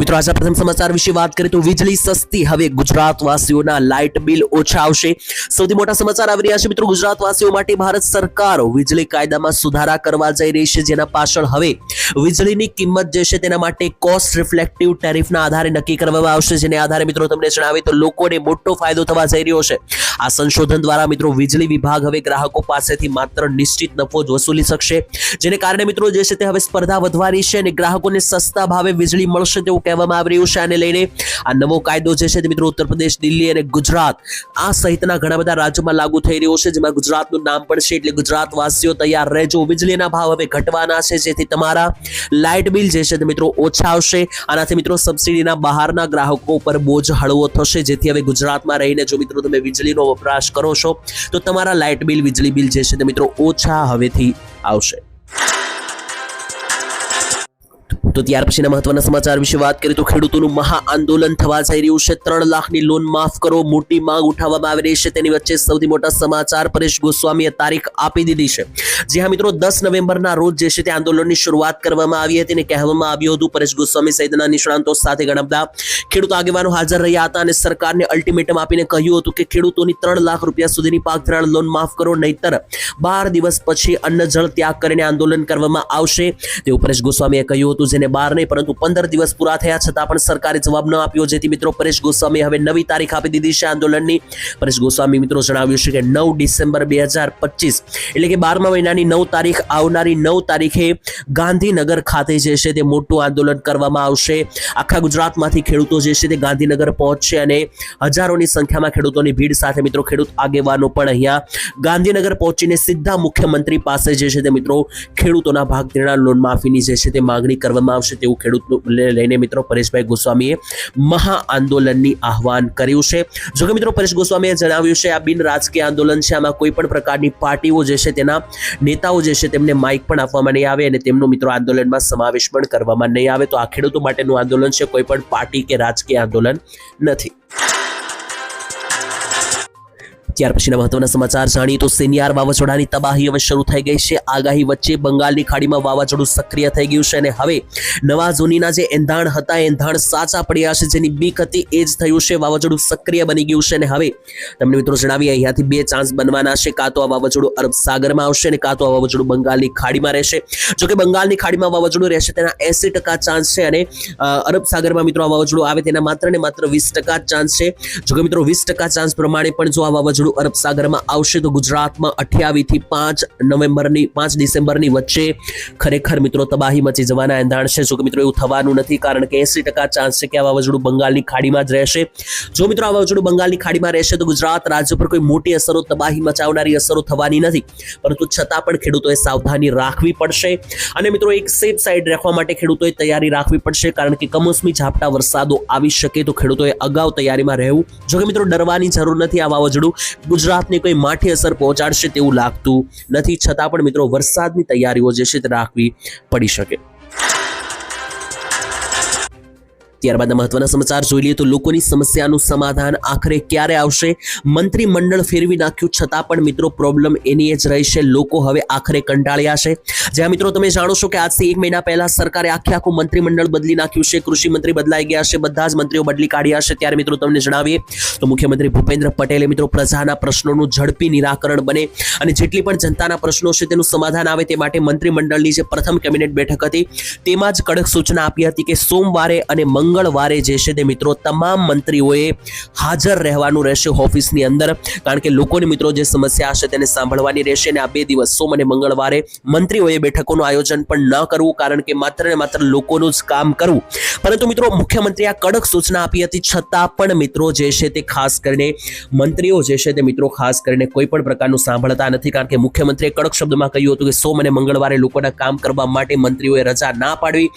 મિત્રો આજના પ્રથમ સમાચાર વિશે વાત કરીએ તો વીજળી સસ્તી. હવે ગુજરાતવાસીઓના લાઇટ બિલ ઓછા આવશે સૌથી મોટા સમાચાર આવી રહ્યા છે મિત્રો, ગુજરાતવાસીઓ માટે ભારત સરકાર વીજળી કાયદામાં સુધારા કરવા જઈ રહી છે, જેના પાછળ હવે વીજળીની કિંમત જે છે તેના માટે કોસ્ટ રિફ્લેક્ટિવ ટેરિફના આધારે નક્કી કરવામાં આવશે, જેને આધારે મિત્રો તમને જણાવીએ તો લોકોને મોટો ફાયદો થવા જઈ રહ્યો છે. આ સંશોધન દ્વારા મિત્રો વીજળી વિભાગ હવે ગ્રાહકો પાસેથી માત્ર નિશ્ચિત નફો જ વસૂલી શકશે. જેને કારણે મિત્રો જે છે તે હવે સ્પર્ધા વધવાની છે અને ગ્રાહકોને સસ્તા ભાવે વીજળી મળશે તેવું કહેવામાં આવી રહ્યું છે આને લઈને. આ નવો કાયદો જે છે મિત્રો ઉત્તર પ્રદેશ, દિલ્હી અને ગુજરાત આ સહિતના ઘણા બધા રાજ્યોમાં લાગુ થઈ રહ્યો છે, જેમાં ગુજરાતનું નામ પણ છે એટલે ગુજરાતવાસીઓ તૈયાર રહેજો. વીજળીના ભાવ હવે ઘટવાના છે, જેથી તમારા લાઇટ બિલ જે છે મિત્રો ઓછા આવશે. આનાથી મિત્રો સબસિડીના બહારના ગ્રાહકો ઉપર બોજ હળવો થશે. જેથી હવે ગુજરાતમાં રહીને જો મિત્રો તમે વીજળીનો વપરાશ કરો છો, તો તમારા લાઇટ બિલ, વીજળી બિલ જે છે તે મિત્રો ઓછા હવેથી આવશે. તો ત્યાર પછીના મહત્વના સમાચાર વિશે વાત કરીએ તો ખેડૂતોનું મહા આંદોલન થવા જઈ રહ્યું છે. ત્રણ લાખની લોન માફ કરો, મોટી માંગ ઉઠાવવામાં આવી રહી છે. તેની વચ્ચે સૌથી મોટા સમાચાર પરેશ ગોસ્વામીએ તારીખ આપી દીધી છે. જી હા મિત્રો, દસ નવેમ્બરના રોજ જે છે તે આંદોલનની શરૂઆત કરવામાં આવી હતી અને કહેવામાં આવ્યું હતું પરેશ ગોસ્વામી સહિતના નિષ્ણાંતો સાથે ઘણા બધા ખેડૂત આગેવાનો હાજર રહ્યા હતા અને સરકારને અલ્ટિમેટમ આપીને કહ્યું હતું કે ખેડૂતોની ત્રણ લાખ રૂપિયા સુધીની પાક ધિરાણ લોન માફ કરો, નહીતર બાર દિવસ પછી અન્ન જળ ત્યાગ કરીને આંદોલન કરવામાં આવશે. તેવું પરેશ ગોસ્વામીએ કહ્યું હતું જેને બાર નહીં, પરંતુ પંદર દિવસ પૂરા થયા છતાં પણ સરકારે જવાબ ન આપ્યો. જેથી મિત્રો પરેશ ગોસ્વામીએ હવે નવી તારીખ આપી દીધી છે આંદોલનની. પરેશ ગોસ્વામી મિત્રો જણાવ્યું છે કે નવ ડિસેમ્બર બે એટલે કે બારમા મહિનાની નવ તારીખ, આવનારી નવ તારીખે ગાંધીનગર ખાતે જે છે તે મોટું આંદોલન કરવામાં આવશે. આખા ગુજરાતમાંથી ખેડૂતો જે છે તે ગાંધીનગર પહોંચશે અને હજારોની સંખ્યામાં ખેડૂતોની ભીડ સાથે મિત્રો ખેડૂત આગેવાનો પણ અહીંયા ગાંધીનગર પહોંચીને સીધા મુખ્યમંત્રી પાસે જે છે તે મિત્રો ખેડૂતોના ભાગ દેણા લોન માફીની જે છે તે માંગણી કરવામાં આવશે તેવું ખેડૂત લઈને મિત્રો પરેશભાઈ ગોસ્વામીએ મહા આંદોલનની આહવાન કર્યું છે. જોકે મિત્રો પરેશ ગોસ્વામીએ જણાવ્યું છે, આ બિન રાજકીય આંદોલન છે. આમાં કોઈ પણ પ્રકારની પાર્ટીઓ જે છે તેના નેતાઓ જે છે તેમને માઇક પણ આપવામાં નહીં આવે અને તેમનો મિત્રો આંદોલનમાં સમાવેશ પણ કરવામાં નહીં આવે. તો આ ખેડૂતો માટેનું આંદોલન છે, કોઈ પણ પાર્ટી કે રાજકીય આંદોલન નથી. ત્યાર પછીના મહત્વના સમાચાર જાણીએ તો સેનિયાર વાવાઝોડાની તબાહી હવે શરૂ થઈ ગઈ છે. આગાહી વચ્ચે બંગાળની ખાડીમાં વાવાઝોડું સક્રિય થઈ ગયું છે અને હવે નવા ઝોનીના જે એંધાણ હતા એંધાણ સાચા પડ્યા છે, જેની બીક હતી, એ જ થયું છે. વાવાઝોડું સક્રિય બની ગયું છે અને હવે તમને મિત્રો જણાવીએ, અહીંયાથી બે ચાન્સ બનવાના છે. કાં તો આ વાવાઝોડું અરબ સાગરમાં આવશે અને કાં તો આ વાવાઝોડું બંગાળની ખાડીમાં રહેશે. જો કે બંગાળની ખાડીમાં વાવાઝોડું રહેશે તેના એસી ટકા ચાન્સ છે અને અરબ સાગરમાં મિત્રો આ વાવાઝોડું આવે તેના માત્ર ને માત્ર વીસ ટકા ચાન્સ છે. જો કે મિત્રો વીસ ટકા ચાન્સ પ્રમાણે પણ જો આ વાવાઝોડું અરબ સાગરમાં આવશે તો ગુજરાતમાં અઠ્યાવીસથી પાંચ નવેમ્બરની, પાંચ ડિસેમ્બરની વચ્ચે ખરેખર મિત્રો તબાહી મચી જવાના એંધાણ છે. જો કે મિત્રો એવું થવાનું નથી કારણ કે એસી ટકા ચાન્સ છે કે આ વાવાઝોડું બંગાળની ખાડીમાં જ રહેશે. જો મિત્રો આ વાવાઝોડું બંગાળની ખાડીમાં રહેશે તો ગુજરાત રાજ્ય પર કોઈ મોટી અસરો, તબાહી મચાવનારી અસરો થવાની નથી. પરંતુ છતાં પણ ખેડૂતોએ સાવધાની રાખવી પડશે. અને મિત્રો એક સેફ સાઈડ રાખવા માટે ખેડૂતોએ તૈયારી રાખવી પડશે કારણ કે કમોસમી ઝાપટા વરસાદો આવી શકે તો ખેડૂતોએ અગાઉ તૈયારીમાં રહેવું. જો કે મિત્રો ડરવાની જરૂર નથી આ વાવાઝોડું. ગુજરાતને કોઈ માઠી અસર પહોંચાડશે તેવું લાગતું નથી. છતાં પણ મિત્રો, વરસાદની તૈયારીઓ જે છે તે રાખવી પડી શકે. ત્યારબાદના મહત્વના સમાચાર જોઈ લઈએ તો લોકોની સમસ્યાનું સમાધાન આખરે ક્યારે આવશે? મંત્રીમંડળ ફેરવી નાખ્યું, છતાં પણ મિત્રો પ્રોબ્લેમ એની જ રહી છે લોકો હવે આખરે કંટાળ્યા છે. જ્યાં મિત્રો તમે જાણો છો કે આજથી એક મહિના પહેલા સરકારે આખે આખું મંત્રીમંડળ બદલી નાખ્યું છે, કૃષિ મંત્રી બદલાઈ ગયા છે, બધા જ મંત્રીઓ બદલી કાઢ્યા છે. ત્યારે મિત્રો તમને જણાવીએ તો મુખ્યમંત્રી ભૂપેન્દ્ર પટેલે મિત્રો પ્રજાના પ્રશ્નોનું ઝડપી નિરાકરણ બને અને જેટલી પણ જનતાના પ્રશ્નો છે તેનું સમાધાન આવે તે માટે મંત્રીમંડળની જે પ્રથમ કેબિનેટ બેઠક હતી, તેમાં જ કડક સૂચના આપી હતી કે સોમવારે અને મંગળવારે જે છે તે મિત્રો તમામ મંત્રીઓએ હાજર રહેવાનું રહેશે ઓફિસની અંદર. કારણ કે લોકોની મિત્રો જે સમસ્યા હશે તેને સાંભળવાની રહેશે અને આ બે દિવસ સોમ અને મંગળવારે મંત્રીઓએ બેઠકોનું આયોજન પણ ન કરવું કારણ કે માત્ર ને માત્ર લોકોનું જ કામ કરવું. પરંતુ મિત્રો મુખ્યમંત્રીએ આ કડક સૂચના આપી હતી. છતાં પણ મિત્રો જે છે તે ખાસ કરીને મંત્રીઓ જે છે તે મિત્રો ખાસ કરીને કોઈ પણ પ્રકારનું સાંભળતા નથી. કારણ કે મુખ્યમંત્રીએ કડક શબ્દમાં કહ્યું હતું કે સોમ અને મંગળવારે લોકોના કામ કરવા માટે મંત્રીઓએ રજા ના પાડવી.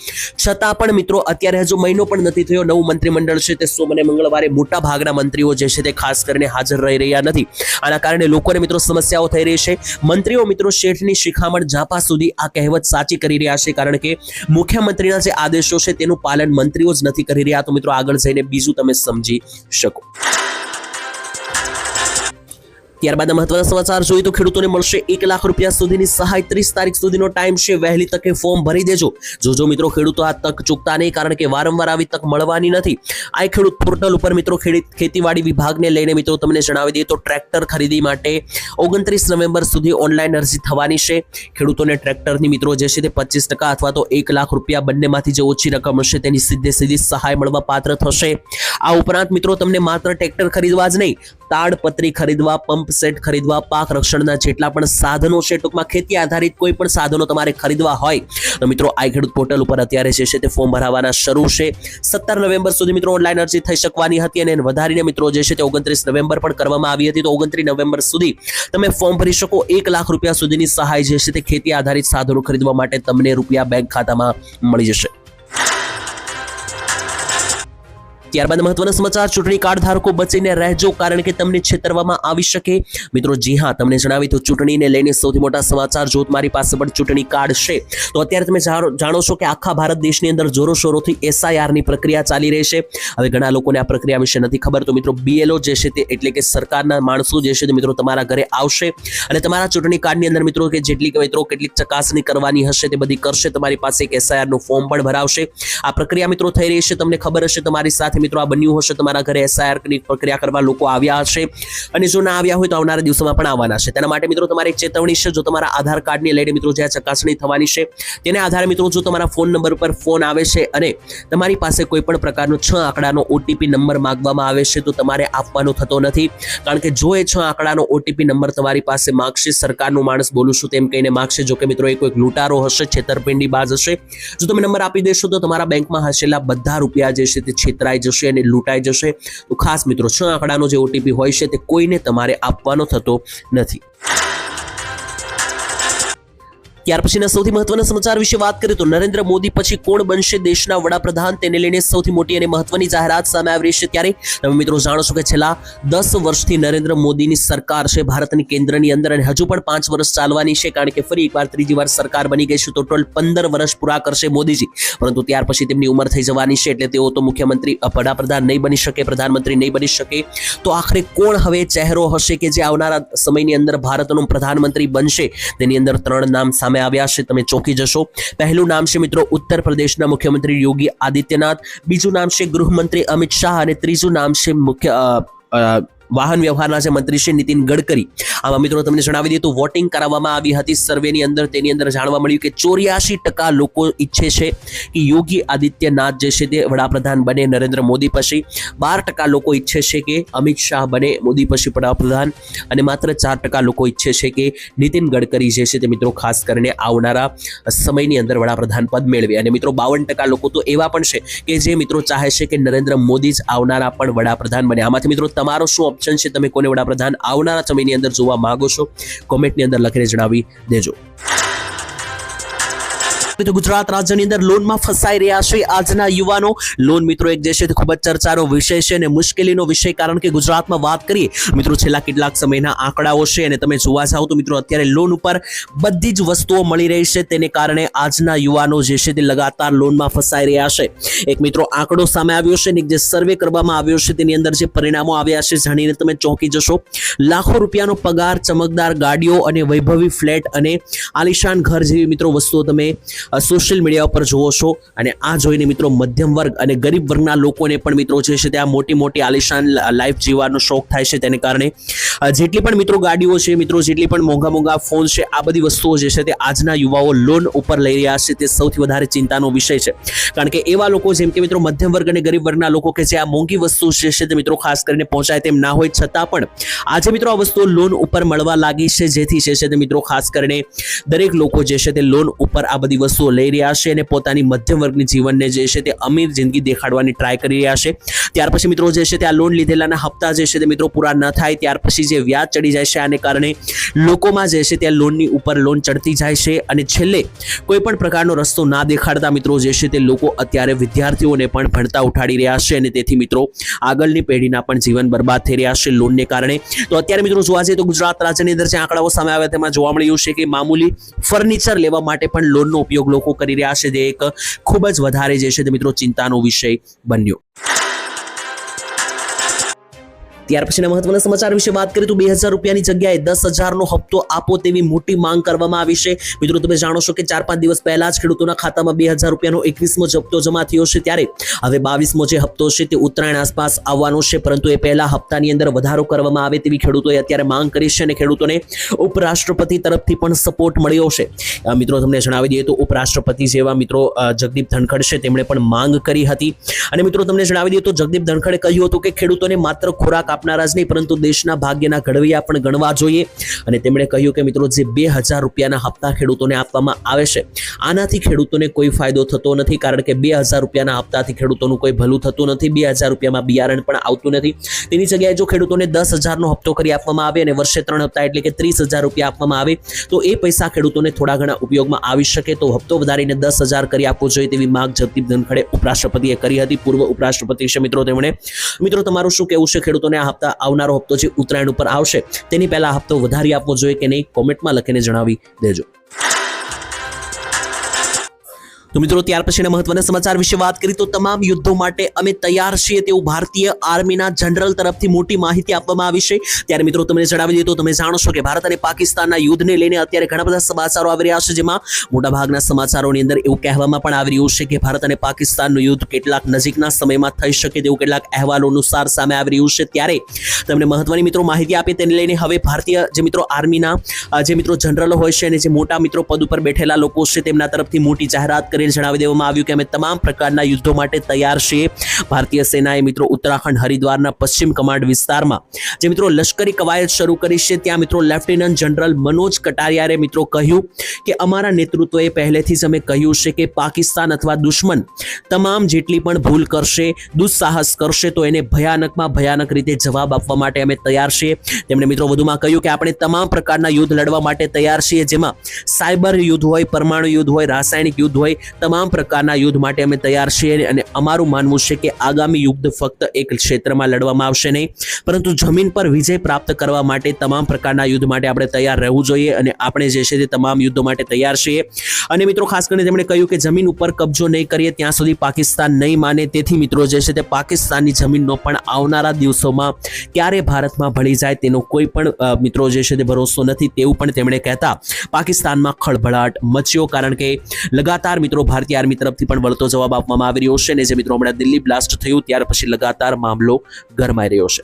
છતાં પણ મિત્રો અત્યારે હજુ મહિનો પણ નથી થયો. નવું મંત્રીમંડળ છે તે સોમ અને મંગળવારે મોટા ભાગના મંત્રીઓ જે છે તે ખાસ કરીને હાજર રહી રહ્યા નથી. આના કારણે લોકોને મિત્રો સમસ્યાઓ થઈ રહી છે. મંત્રીઓ મિત્રો શેઠની શિખામણ ઝાપા સુધી આ કહેવત સાચી કરી રહ્યા છે કારણ કે મુખ્યમંત્રીના જે આદેશો છે તેનું પાલન મંત્રીઓ જ નથી કરી રહ્યા. તો મિત્રો આગળ જઈને બીજું તમે સમજી શકો. ત્યારબાદ મહત્વના સમાચાર જોઈએ તો ખેડૂતોને મળશે એક લાખ રૂપિયા સુધીની સહાય. ત્રીસ તારીખ સુધીનો ટાઈમ છે. વહેલી તકે ફોર્મ ભરી દેજો. જો જો મિત્રો ખેડૂતો આ તક ચૂકતા નહીં કારણ કે વારંવાર આવી તક મળવાની નથી. આ ખેડૂત પોર્ટલ ઉપર મિત્રો ખેતીવાડી વિભાગને લઈને મિત્રો તમને જણાવી દઈએ તો ટ્રેક્ટર ખરીદી માટે ઓગણત્રીસ નવેમ્બર સુધી ઓનલાઈન અરજી થવાની છે. ખેડૂતોને ટ્રેક્ટરની મિત્રો જે છે તે પચીસ ટકા અથવા તો એક લાખ રૂપિયા બંનેમાંથી જે ઓછી રકમ હશે તેની સીધે સીધી સહાય મળવા પાત્ર થશે. આ ઉપરાંત મિત્રો, તમને માત્ર ટ્રેક્ટર ખરીદવા જ નહીં, તાડપત્રી ખરીદવા પંપ સેટ ખરીદવા, પાક રક્ષણના જેટલા પણ સાધનો છે, ટૂંકમાં ખેતી આધારિત કોઈ પણ સાધનો તમારે ખરીદવા હોય, તો મિત્રો, આ ખેડૂત પોર્ટલ ઉપર અત્યારે જે છે તે ફોર્મ ભરાવાના શરૂ છે. સત્તર નવેમ્બર સુધી મિત્રો ઓનલાઈન અરજી થઈ શકવાની હતી અને વધારીને મિત્રો, જે છે તે ઓગણત્રીસ નવેમ્બર પણ કરવામાં આવી હતી. તો ઓગણત્રીસ નવેમ્બર સુધી તમે ફોર્મ ભરી શકો. એક લાખ રૂપિયા સુધીની સહાય જે છે તે ખેતી આધારિત સાધનો ખરીદવા માટે તમને રૂપિયા બેંક ખાતામાં મળી જશે. ત્યારબાદ મહત્વના સમાચાર, ચૂંટણી કાર્ડ ધારકો બચીને રહેજો કારણ કે તમને છેતરવામાં આવી શકે. મિત્રો, જી હા, તમને જણાવી તો ચૂંટણીને લઈને સૌથી મોટા સમાચાર જો તમારી પાસે પણ ચૂંટણી કાર્ડ છે. તો અત્યારે તમે જાણો છો કે આખા ભારત દેશની અંદર જોરો શોરોથી એસઆઈઆરની પ્રક્રિયા ચાલી રહી છે. હવે ઘણા લોકોને આ પ્રક્રિયા વિશે નથી ખબર. તો મિત્રો બીએલઓ જે છે તે એટલે કે સરકારના માણસો જે છે તે મિત્રો તમારા ઘરે આવશે. અને તમારા ચૂંટણી કાર્ડની અંદર મિત્રો કે જેટલી મિત્રો કેટલીક ચકાસણી કરવાની હશે તે બધી કરશે. તમારી પાસે એક એસઆઈઆરનું ફોર્મ પણ ભરાવશે. આ પ્રક્રિયા મિત્રો થઈ રહી છે. તમને ખબર હશે તમારી સાથે મિત્રો, આ બન્યું હશે તમારા ઘરે એસઆઈઆરની પ્રક્રિયા કરવા લોકો આવ્યા હશે અને જો ના આવ્યા હોય તો આવનારા દિવસોમાં પણ આવવાના છે. તેના માટે મિત્રો, તમારે એક ચેતવણી છે, જો તમારા આધાર કાર્ડની લઈને મિત્રો જે ચકાસણી થવાની છે, તેને આધારે મિત્રો જો તમારા ફોન નંબર પર ફોન આવે છે અને તમારી પાસે કોઈ પણ પ્રકારનો છ આંકડાનો ઓટીપી નંબર માગવામાં આવે છે, તો તમારે આપવાનો થતો નથી. કારણ કે જો એ છ આંકડાનો ઓટીપી નંબર તમારી પાસે માગશે, સરકારનું માણસ બોલું છું તેમ કહીને માગશે, જો કે મિત્રો એ કોઈક લૂંટારો હશે, છેતરપિંડી બાજ હશે. જો તમે નંબર આપી દેશો, તો તમારા બેંકમાં હશેલા બધા રૂપિયા જે છે તે છેતરાઈ જશે અને લૂંટાઈ જશે. તો ખાસ મિત્રો, છ આંકડાનો જે ઓટીપી હોય છે, તે કોઈને તમારે આપવાનો થતો નથી. ત્યાર પછીના સૌથી મહત્વના સમાચાર વિશે વાત કરીએ તો નરેન્દ્ર મોદી પછી કોણ બનશે દેશના વડાપ્રધાન તેને લઈને સૌથી મોટી અને મહત્વની જાહેરાત સામે આવી રહી છે ત્યારે તમે મિત્રો જાણો છો કે છેલ્લા દસ વર્ષથી નરેન્દ્ર મોદીની સરકાર છે ભારતની કેન્દ્રની અંદર અને હજુ પણ પાંચ વર્ષ ચાલવાની છે કારણ કે ફરી એકવાર ત્રીજી વાર સરકાર બની ગઈ છે તો ટોટલ પંદર વર્ષ પૂરા કરશે મોદીજી. પરંતુ ત્યાર પછી તેમની ઉંમર થઈ જવાની છે એટલે તેઓ તો મુખ્યમંત્રી વડાપ્રધાન નહીં બની શકે, પ્રધાનમંત્રી નહીં બની શકે. તો આખરે કોણ હવે ચહેરો હશે કે જે આવનારા સમયની અંદર ભારતનો પ્રધાનમંત્રી બનશે? તેની અંદર ત્રણ નામ સામે સામે આવ્યા છે. તમે ચોંકી જશો. પહેલું નામ છે મિત્રો ઉત્તર પ્રદેશના મુખ્યમંત્રી યોગી આદિત્યનાથ. બીજું નામ છે ગૃહમંત્રી અમિત શાહ અને ત્રીજું નામ છે મુખ્ય વાહન વ્યવહારના જે મંત્રી છે નીતિન ગડકરી આમાં મિત્રો તમને જણાવી દઈએ તો વોટિંગ કરાવવામાં આવી હતી. સર્વેની અંદર તેની અંદર જાણવા મળ્યું કે ચોર્યાસી ટકા લોકો ઈચ્છે છે કે યોગી આદિત્યનાથ જે છે તે વડાપ્રધાન બને નરેન્દ્ર મોદી પછી. બાર ટકા લોકો ઈચ્છે છે કે અમિત શાહ બને મોદી પછી વડાપ્રધાન અને માત્ર ચાર ટકા લોકો ઈચ્છે છે કે નીતિન ગડકરી જે છે તે મિત્રો ખાસ કરીને આવનારા સમયની અંદર વડાપ્રધાન પદ મેળવે. અને મિત્રો બાવન ટકા લોકો તો એવા પણ છે કે જે મિત્રો ચાહે છે કે નરેન્દ્ર મોદી જ આવનારા પણ વડાપ્રધાન બને. આમાંથી મિત્રો તમારો શું ઓપ્શન છે, તમે કોને વડાપ્રધાન? આવનારા સમયની અંદર જોવા માંગો છો? કોમેન્ટની અંદર લખીને જણાવી દેજો. તો ગુજરાત રાજ્યની અંદર લોનમાં ફસાઈ રહ્યા છે આજના યુવાનો. લોન મિત્રો, એક જે છે તે ખૂબ જ ચર્ચાનો વિષય છે અને મુશ્કેલીનો વિષય કારણ કે ગુજરાતમાં વાત કરીએ, મિત્રો, છેલ્લા કેટલાક સમયના આંકડાઓ છે અને તમે જોવા જાઓ તો મિત્રો, અત્યારે લોન ઉપર બધી જ વસ્તુઓ મળી રહી છે. તેને કારણે આજના યુવાનો જે છે તે લગાતાર લોનમાં ફસાઈ રહ્યા છે. એક મિત્રો, આંકડો સામે આવ્યો છે અને જે સર્વે કરવામાં આવ્યો છે તેની અંદર જે પરિણામો આવ્યા છે જાણીને તમે ચોંકી જશો. લાખો રૂપિયાનો પગાર, ચમકદાર ગાડીઓ અને વૈભવી ફ્લેટ અને આલિશાન ઘર જેવી મિત્રો વસ્તુઓ તમે સોશિયલ મીડિયા ઉપર જુઓ છો. અને આ જોઈને મિત્રો મધ્યમ વર્ગ અને ગરીબ વર્ગના લોકોને પણ મિત્રો જે છે ત્યાં મોટી મોટી આલિશાન લાઈફ જીવવાનો શોખ થાય છે તેને કારણે. જેટલી પણ મિત્રો ગાડીઓ છે, મિત્રો જેટલી પણ મોંઘા મોંઘા ફોન છે, આ બધી વસ્તુઓ જે છે તે આજના યુવાઓ લોન ઉપર લઈ રહ્યા છે તે સૌથી વધારે ચિંતાનો વિષય છે. કારણ કે એવા લોકો જેમ કે મિત્રો મધ્યમ વર્ગ અને ગરીબ વર્ગના લોકો કે જે આ મોંઘી વસ્તુ જે છે તે મિત્રો ખાસ કરીને પહોંચાય તેમ ના હોય, છતાં પણ આજે મિત્રો આ વસ્તુઓ લોન ઉપર મળવા લાગી છે, જેથી છે તે મિત્રો ખાસ કરીને દરેક લોકો જે છે તે લોન ઉપર આ બધી વસ્તુ વસ્તુઓ લઈ રહ્યા છે અને પોતાની મધ્યમ વર્ગની જીવનને જે છે તે અમીર જિંદગી દેખાડવાની ટ્રાય કરી રહ્યા છે. ત્યાર પછી મિત્રો જે છે તે આ લોન લીધેલાના હપ્તા જે છે તે મિત્રો પૂરા ન થાય. ત્યાર પછી જે વ્યાજ ચડી જાય છે આને કારણે લોકોમાં જે છે ત્યાં લોનની ઉપર લોન ચડતી જાય છે અને છેલ્લે કોઈ પણ પ્રકારનો રસ્તો ના દેખાડતા મિત્રો જે છે તે લોકો અત્યારે વિદ્યાર્થીઓને પણ ભણતા ઉઠાડી રહ્યા છે અને તેથી મિત્રો આગળની પેઢીના પણ જીવન બરબાદ થઈ રહ્યા છે લોનને કારણે. તો અત્યારે મિત્રો જોવા જઈએ તો ગુજરાત રાજ્યની અંદર જે આંકડાઓ સામે આવ્યા તેમાં જોવા મળ્યું છે કે મામૂલી ફર્નિચર લેવા માટે પણ લોનનો ઉપયોગ લોકો કરી રહ્યા છે. જે એક ખૂબ જ વધારે જે છે તે મિત્રો ચિંતાનો વિષય બન્યો. ત્યાર પછીના મહત્વના સમાચાર વિશે વાત કરીએ તો બે હજાર રૂપિયાની જગ્યાએ દસ હજારનો હપ્તો આપો તેવી મોટી માંગ કરવામાં આવી છે. મિત્રો, તમે જાણો છો કે ચાર પાંચ દિવસ પહેલા જ ખેડૂતોના ખાતામાં બે હજાર રૂપિયાનો એકવીસમો હપ્તો જમા થયો છે. ત્યારે હવે બાવીસમો જે હપ્તો છે તે ઉત્તરાયણ આસપાસ આવવાનો છે, પરંતુ એ પહેલા હપ્તાની અંદર વધારો કરવામાં આવે તેવી ખેડૂતોએ અત્યારે માંગ કરી છે અને ખેડૂતોને ઉપરાષ્ટ્રપતિ તરફથી પણ સપોર્ટ મળ્યો છે. મિત્રો, તમને જણાવી દઈએ તો ઉપરાષ્ટ્રપતિ જેવા મિત્રો જગદીપ ધનખડ છે, તેમણે પણ માંગ કરી હતી. અને મિત્રો, તમને જણાવી દઈએ તો જગદીપ ધનખડે કહ્યું હતું કે ખેડૂતોને માત્ર ખોરાક આપનારા જ નહીં, પરંતુ દેશના ભાગ્યના ઘડવૈયા પણ ગણવા જોઈએ. અને તેમણે કહ્યું કે મિત્રો, જે બે હજાર રૂપિયાના હપ્તા ખેડૂતોને આપવામાં આવે છે, આનાથી ખેડૂતોને કોઈ ફાયદો થતો નથી, કારણ કે બે હજાર રૂપિયાના હપ્તાથી ખેડૂતોનું કોઈ ભલું થતું નથી, બે હજાર રૂપિયામાં બિયારણ પણ આવતું નથી. તેની જગ્યાએ જો ખેડૂતોને દસ હજારનો હપ્તો કરી આપવામાં આવે અને વર્ષે ત્રણ હપ્તા એટલે કે ત્રીસ હજાર રૂપિયા આપવામાં આવે, તો એ પૈસા ખેડૂતોને થોડા ઘણા ઉપયોગમાં આવી શકે. તો હપ્તો વધારીને દસ હજાર કરી આપવો જોઈએ તેવી માંગ જગદીપ ધનખડે ઉપરાષ્ટ્રપતિએ કરી હતી. પૂર્વ ઉપરાષ્ટ્રપતિ છે મિત્રો તેમણે. મિત્રો, તમારું શું કહેવું છે? ખેડૂતોને આ હપ્તા આવનારો હપ્તો જે ઉત્તરાયણ ઉપર આવશે. તેની પહેલા હપ્તો વધારી આપવો જોઈએ કે નહીં કોમેન્ટમાં લખીને જણાવી દેજો. તો મિત્રો, ત્યાર પછીના મહત્વના સમાચાર વિશે વાત કરી. તો તમામ યુદ્ધો માટે અમે તૈયાર છીએ તેવું ભારતીય આર્મીના જનરલ તરફથી મોટી માહિતી આપવામાં આવી છે. ત્યારે મિત્રો, તમને જણાવી દઈએ તો તમે જાણો છો કે ભારત અને પાકિસ્તાનના યુદ્ધને લઈને અત્યારે ઘણા બધા સમાચારો આવી રહ્યા છે. જેમાં મોટાભાગના સમાચારોની અંદર એવું કહેવામાં પણ આવી રહ્યું છે કે ભારત અને પાકિસ્તાનનું યુદ્ધ કેટલાક નજીકના સમયમાં થઈ શકે તેવું કેટલાક અહેવાલો અનુસાર સામે આવી રહ્યું છે. ત્યારે તમને મહત્વની મિત્રો માહિતી આપી તેને લઈને હવે ભારતીય જે મિત્રો આર્મીના, જે મિત્રો જનરલો હોય છે અને જે મોટા મિત્રો પદ ઉપર બેઠેલા લોકો છે, તેમના તરફથી મોટી જાહેરાત કરીને જણાવી દેવામાં આવ્યું કે અમે તમામ પ્રકારના યુદ્ધો માટે તૈયાર છીએ. ભારતીય સેનાએ મિત્રો ઉત્તરાખંડ હરિદ્વારના પશ્ચિમ કમાન્ડ વિસ્તારમાં જે મિત્રો લશ્કરી કવાયત શરૂ કરી છે, ત્યાં મિત્રો લેફ્ટિનન્ટ જનરલ મનોજ કટારિયારે મિત્રો કહ્યું કે અમારા નેતૃત્વએ પહેલેથી જ અમે કહ્યું છે કે પાકિસ્તાન અથવા દુશ્મન તમામ જેટલી પણ ભૂલ કરશે દુસ્સાહસ કરશે, તો એને ભયાનકમાં ભયાનક રીતે જવાબ આપવા માટે અમે તૈયાર છીએ. તેમણે મિત્રો વધુમાં કહ્યું કે આપણે તમામ પ્રકારના યુદ્ધ લડવા માટે તૈયાર છીએ, જેમાં સાયબર યુદ્ધ હોય, પરમાણુ યુદ્ધ હોય, રાસાયણિક યુદ્ધ હોય તમામ પ્રકારના યુદ્ધ માટે અમે તૈયાર છીએ અને અમારું માનવું છે કે આગામી યુદ્ધ ફક્ત એક ક્ષેત્રમાં લડવામાં આવશે નહીં, પરંતુ જમીન પર વિજય પ્રાપ્ત કરવા માટે તમામ પ્રકારના યુદ્ધ માટે આપણે તૈયાર રહેવું જોઈએ અને આપણે જે છે તે તમામ યુદ્ધો માટે તૈયાર છીએ. અને મિત્રો, ખાસ કરીને તેમણે કહ્યું કે જમીન ઉપર કબજો નહીં કરીએ, ત્યાં સુધી પાકિસ્તાન નહીં માને. તેથી મિત્રો, જે છે તે પાકિસ્તાનની જમીનનો પણ આવનારા દિવસોમાં ક્યારે ભારતમાં ભળી જાય તેનો કોઈ પણ મિત્રો, જે છે તે ભરોસો નથી તેવું પણ તેમણે કહેતા. પાકિસ્તાનમાં ખળભળાટ મચ્યો કારણ કે લગાતાર મિત્રો ભારતીય આર્મી તરફથી પણ વળતો જવાબ આપવામાં આવી રહ્યો છે અને જે મિત્રો હમણાં દિલ્હી બ્લાસ્ટ થયું, ત્યાર પછી લગાતાર મામલો ગરમાઈ રહ્યો છે.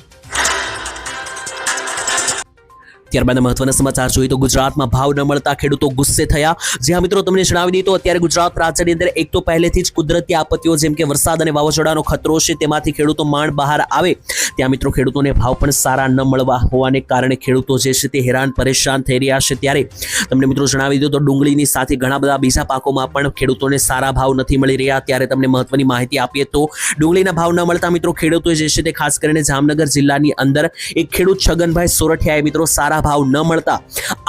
ત્યારબાદ મહત્વના સમાચાર જોઈએ તો ગુજરાતમાં ભાવ ન મળતા ખેડૂતો ગુસ્સે થયા. જ્યાં મિત્રો તમને જણાવી દઈએ અત્યારે ગુજરાત રાજ્યની અંદર એક તો પહેલેથી જ કુદરતી આપત્તિઓ જેમ કે વરસાદ અને વાવાઝોડાનો ખતરો છે તેમાંથી ખેડૂતો માંડ બહાર આવે. ત્યાં મિત્રો ખેડૂતોને ભાવ પણ સારા ન મળવા હોવાને કારણે ખેડૂતો જે છે તે હેરાન પરેશાન થઈ રહ્યા છે ત્યારે. તમને મિત્રો જણાવી દઉં તો ડુંગળીની સાથે ઘણા બધા બીજા પાકોમાં પણ ખેડૂતોને સારા ભાવ નથી મળી રહ્યા. ત્યારે તમને મહત્વની માહિતી આપીએ તો ડુંગળીના ભાવ ન મળતા મિત્રો ખેડૂતો જે છે તે ખાસ કરીને જામનગર જિલ્લાની અંદર એક ખેડૂત છગનભાઈ સોરઠિયાએ મિત્રો સારા ભાવ ન મળતા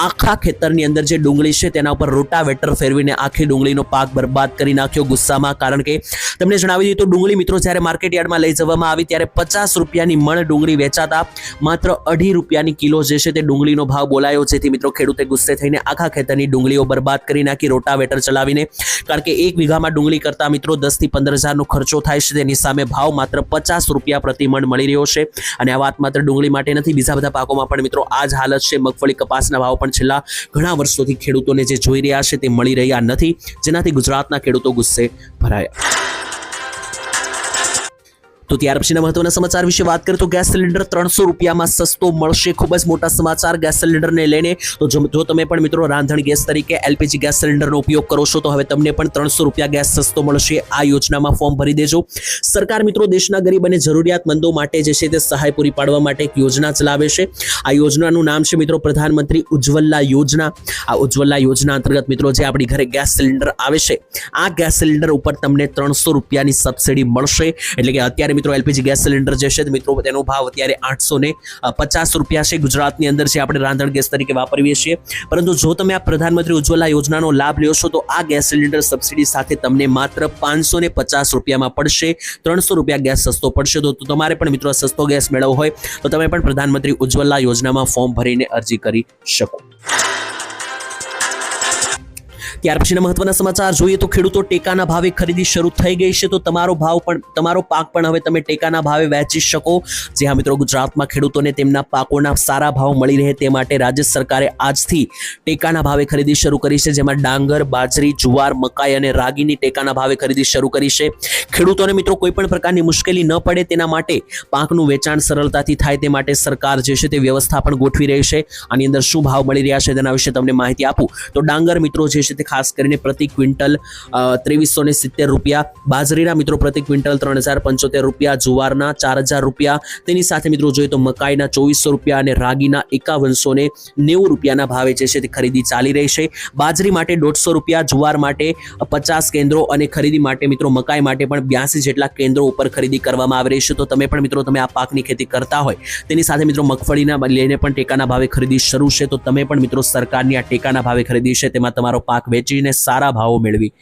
આખા ખેતરની અંદર જે ડુંગળી છે તેના ઉપર રોટાવેટર ફેરવીને આખી ડુંગળીનો પાક બરબાદ કરી નાખ્યો ગુસ્સામાં, કારણ કે તમને જણાવી દીધું ડુંગળી મિત્રો જ્યારે માર્કેટ યાર્ડમાં લઈ જવામાં આવી ત્યારે પચાસ રૂપિયાની મણ ડુંગળી વેચાતા માત્ર અઢી રૂપિયાની કિલો જે છે તે ડુંગળીનો ભાવ બોલાયો. જેથી મિત્રો ખેડૂતે ગુસ્સે થઈને આખા ખેતરની ડુંગળીઓ બરબાદ કરી નાખી, રોટાવેટર ચલાવીને, કારણ કે એક વીઘામાં ડુંગળી કરતા મિત્રો દસથી પંદર હજારનો ખર્ચો થાય છે. તેની સામે ભાવ માત્ર પચાસ રૂપિયા પ્રતિ મણ મળી રહ્યો છે. અને આ વાત માત્ર ડુંગળી માટે નથી, બીજા બધા પાકોમાં પણ મિત્રો આ જ હાલત છે. મગફળી કપાસના ભાવ પણ છેલ્લા ઘણા વર્ષોથી ખેડૂતોને જે જોઈ રહ્યા છે તે મળી રહ્યા નથી. જેનાથી ગુજરાતના ખેડૂતો ગુસ્સે ભરાયા. તો ત્યાર પછીના મહત્વના સમાચાર વિશે વાત કરીએ તો ગેસ સિલિન્ડર ત્રણસો રૂપિયામાં સસ્તો મળશે. ખૂબ જ મોટા સમાચાર ગેસ સિલિન્ડરને લઈને. તો જો તમે પણ મિત્રો રાંધણ ગેસ તરીકે એલપીજી ગેસ સિલિન્ડરનો ઉપયોગ કરો છો, તો હવે તમને પણ ત્રણસો રૂપિયા ગેસ સસ્તો મળશે. આ યોજનામાં ફોર્મ ભરી દેજો. સરકાર મિત્રો દેશના ગરીબ અને જરૂરિયાતમંદો માટે જે છે તે સહાય પૂરી પાડવા માટે એક યોજના ચલાવે છે. આ યોજનાનું નામ છે મિત્રો પ્રધાનમંત્રી ઉજ્જવલા યોજના. આ ઉજ્જવલા યોજના અંતર્ગત મિત્રો જે આપણી ઘરે ગેસ સિલિન્ડર આવે છે, આ ગેસ સિલિન્ડર ઉપર તમને ત્રણસો રૂપિયાની સબસિડી મળશે. એટલે કે અત્યારે મિત્રો, એલપીજી ગેસ સિલિન્ડર જે છે, મિત્રો, તેનો ભાવ અત્યારે આઠસો પચાસ રૂપિયા છે. ગુજરાતની અંદર જે આપણે રાંધણ ગેસ તરીકે વાપરીએ છીએ. પરંતુ જો તમે આ પ્રધાનમંત્રી ઉજ્જવલા યોજનાનો લાભ લ્યો છો, તો આ ગેસ સિલિન્ડર સબસિડી સાથે તમને માત્ર પાંચસો ને પચાસ રૂપિયામાં પડશે. ત્રણસો રૂપિયા ગેસ સસ્તો પડશે. તો તમારે પણ, મિત્રો સસ્તો ગેસ મેળવવો હોય, તો તમે પણ પ્રધાનમંત્રી ઉજ્જવલા યોજનામાં ફોર્મ ભરીને અરજી કરી શકો. ત્યાર પછીના મહત્વના સમાચાર જોઈએ તો ખેડૂતો ટેકાના ભાવે ખરીદી શરૂ થઈ ગઈ છે તો તમારો ભાવ પણ, તમારો પાક પણ હવે તમે ટેકાના ભાવે વેચી શકો. જે હા મિત્રો, ગુજરાતમાં ખેડૂતોને તેમના પાકોના સારા ભાવ મળી રહે તે માટે રાજ્ય સરકારે આજથી ટેકાના ભાવે ખરીદી શરૂ કરી છે, જેમાં ડાંગર, બાજરી, જુવાર, મકાઈ અને રાગીની ટેકાના ભાવે ખરીદી શરૂ કરી છે. ખેડૂતોને મિત્રો કોઈ પણ પ્રકારની મુશ્કેલી ન પડે તેના માટે પાકનું વેચાણ સરળતાથી થાય તે માટે સરકાર જે છે તે વ્યવસ્થા પણ ગોઠવી રહી છે. આની અંદર શું ભાવ મળી રહ્યા છે તેના વિશે તમને માહિતી આપું. તો ડાંગર મિત્રો જે છે તે ખાસ કરીને પ્રતિ ક્વિન્ટલ ત્રેવીસો ને સિત્તેર રૂપિયા. બાજરીના મિત્રો પ્રતિ ક્વિન્ટલ ત્રણ હજાર પંચોતેર રૂપિયા. જુવારના ચાર હજાર રૂપિયા. તેની સાથે મિત્રો જોઈએ તો મકાઈના ચોવીસો રૂપિયા અને રાગીના એકાવનસો ને નેવું રૂપિયાના ભાવે જે છે તે ખરીદી ચાલી રહી છે. બાજરી માટે દોઢસો રૂપિયા, જુવાર માટે પચાસ કેન્દ્રો અને ખરીદી માટે મિત્રો મકાઈ માટે પણ બ્યાસી જેટલા કેન્દ્રો ઉપર ખરીદી કરવામાં આવી રહી છે. તો તમે પણ મિત્રો તમે આ પાકની ખેતી કરતા હોય, તેની સાથે મિત્રો મગફળીના લઈને પણ ટેકાના ભાવે ખરીદી શરૂ છે. તો તમે પણ મિત્રો સરકારની આ ટેકાના ભાવે ખરીદી છે. તેમાં તમારો પાક વેચીને સારા ભાવો મેળવી.